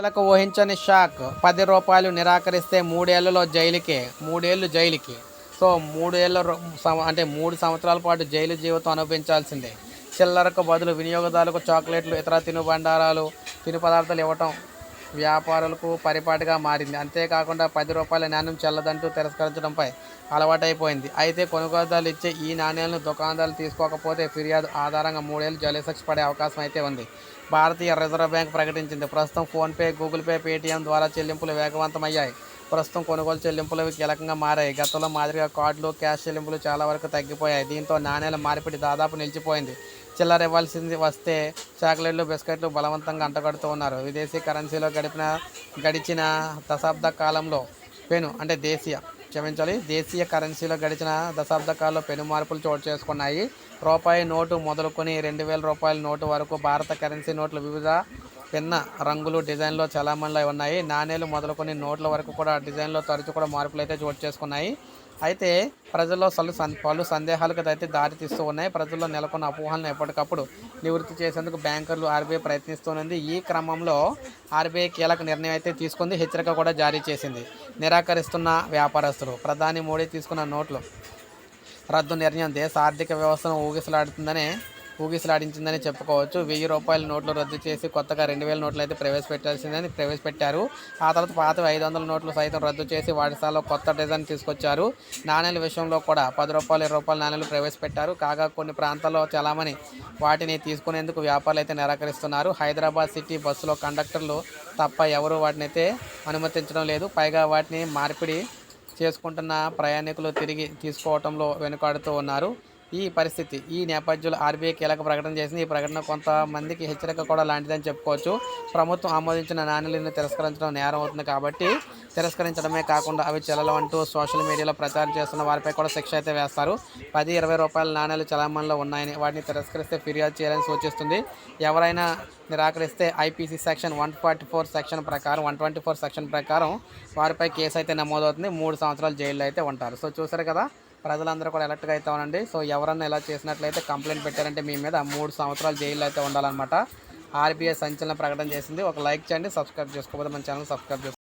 ప్రజలకు ఊహించని షాక్. పది రూపాయలు నిరాకరిస్తే మూడేళ్ళలో జైలుకే మూడేళ్ళు జైలుకి. సో మూడేళ్ళ అంటే మూడు సంవత్సరాల పాటు జైలు జీవితం అనుభవించాల్సిందే. చిల్లరకు బదులు వినియోగదారులకు చాక్లెట్లు ఇతర తినుబండారాలు తిను పదార్థాలు ఇవ్వటం వ్యాపారులకు పరిపాటిగా మారింది. అంతేకాకుండా పది రూపాయల నాణ్యం చెల్లదంటూ తిరస్కరించడంపై అలవాటైపోయింది. అయితే కొనుగోలుదారులు ఇచ్చే ఈ నాణ్యాలను దుకాణదారులు తీసుకోకపోతే ఫిర్యాదు ఆధారంగా మూడేళ్ళు జైలు శిక్ష పడే అవకాశం అయితే ఉంది. భారతీయ రిజర్వ్ బ్యాంక్ ప్రకటించింది. ప్రస్తుతం ఫోన్పే గూగుల్ పే పేటీఎం ద్వారా చెల్లింపులు వేగవంతమయ్యాయి. ప్రస్తుతం కొనుగోలు చెల్లింపులు కీలకంగా మారాయి. గతంలో మాదిరిగా కార్డులు క్యాష్ చెల్లింపులు చాలా వరకు తగ్గిపోయాయి. దీంతో నాణ్యాల మార్పిడి దాదాపు నిలిచిపోయింది. చిల్లర ఇవ్వాల్సింది వస్తే చాక్లెట్లు బిస్కెట్లు బలవంతంగా అంటగడుతూ ఉన్నారు. విదేశీ కరెన్సీలో గడిపిన గడిచిన దశాబ్ద కాలంలో పెను అంటే దేశీయ క్షమించాలి దేశీయ కరెన్సీలో గడిచిన దశాబ్ద కాలంలో పెను మార్పులు చోటు చేసుకున్నాయి. రూపాయి నోటు మొదలుకొని రెండు వేల రూపాయల నోటు వరకు భారత కరెన్సీ నోట్లు వివిధ పిన్న రంగులు డిజైన్లో చలామణిలో ఉన్నాయి. నాణేలు మొదలుకొని నోట్ల వరకు కూడా డిజైన్లో తరచు కూడా మార్పులు అయితే చోటు చేసుకున్నాయి. అయితే ప్రజల్లో సలు పలు సందేహాలకు అయితే దారి తీస్తూ ఉన్నాయి. ప్రజల్లో నెలకొన్న అపోహలను ఎప్పటికప్పుడు నివృత్తి చేసేందుకు బ్యాంకర్లు ఆర్బీఐ ప్రయత్నిస్తున్నది ఈ క్రమంలో ఆర్బీఐ కీలక నిర్ణయం అయితే తీసుకుంది. హెచ్చరిక కూడా జారీ చేసింది. నిరాకరిస్తున్న వ్యాపారస్తులు ప్రధాని మోడీ తీసుకున్న నోట్లు రద్దు నిర్ణయం దేశ ఆర్థిక వ్యవస్థను ఊగిసలాడుతుందనే ఊగిసలాడించిందని చెప్పుకోవచ్చు. వెయ్యి రూపాయల నోట్లు రద్దు చేసి కొత్తగా రెండు వేల నోట్లు అయితే ప్రవేశపెట్టాల్సిందని ప్రవేశపెట్టారు. ఆ తర్వాత పాత ఐదు వందల నోట్లు సైతం రద్దు చేసి వాటి స్థాయిలో కొత్త డిజైన్ తీసుకొచ్చారు. నాణ్యాల విషయంలో కూడా పది రూపాయలు ఇరవై రూపాయల నాణ్యాలు ప్రవేశపెట్టారు. కాగా కొన్ని ప్రాంతాల్లో చలామణి వాటిని తీసుకునేందుకు వ్యాపారులు అయితే నిరాకరిస్తున్నారు. హైదరాబాద్ సిటీ బస్సులో కండక్టర్లు తప్ప ఎవరు వాటిని అయితే అనుమతించడం లేదు. పైగా వాటిని మార్పిడి చేసుకుంటున్న ప్రయాణికులు తిరిగి తీసుకోవడంలో వెనుకాడుతూ ఉన్నారు. ఈ పరిస్థితి. ఈ నేపథ్యంలో ఆర్బీఐ కీలక ప్రకటన చేసింది. ఈ ప్రకటన కొంతమందికి హెచ్చరిక కూడా లాంటిదని చెప్పుకోవచ్చు. ప్రభుత్వం ఆమోదించిన నాణ్యలను తిరస్కరించడం నేరం అవుతుంది కాబట్టి తిరస్కరించడమే కాకుండా అవి చెల్లవంటూ సోషల్ మీడియాలో ప్రచారం చేస్తున్న వారిపై కూడా శిక్ష అయితే వేస్తారు. పది ఇరవై రూపాయల నాణ్యాలు చలామణిలో ఉన్నాయని వాటిని తిరస్కరిస్తే ఫిర్యాదు చేయాలని సూచిస్తుంది. ఎవరైనా నిరాకరిస్తే IPC section one forty four section ప్రకారం వన్ ట్వంటీ ఫోర్ సెక్షన్ ప్రకారం వారిపై కేసు అయితే నమోదవుతుంది. మూడు సంవత్సరాలు జైల్లో అయితే ఉంటారు. సో చూసారు కదా? ప్రజలందరూ కూడా ఎలర్ట్గా అయితే ఉండండి. సో ఎవరన్నా ఇలా చేసినట్లయితే కంప్లైంట్ పెట్టారంటే మీ మీద మూడు సంవత్సరాలు జైల్లో అయితే ఉండాలన్నమాట. ఆర్బీఐ సంచలన ప్రకటన చేసింది. ఒక లైక్ చేయండి సబ్స్క్రైబ్ చేసుకోకపోతే మన ఛానల్ సబ్స్క్రైబ్ చేసుకోండి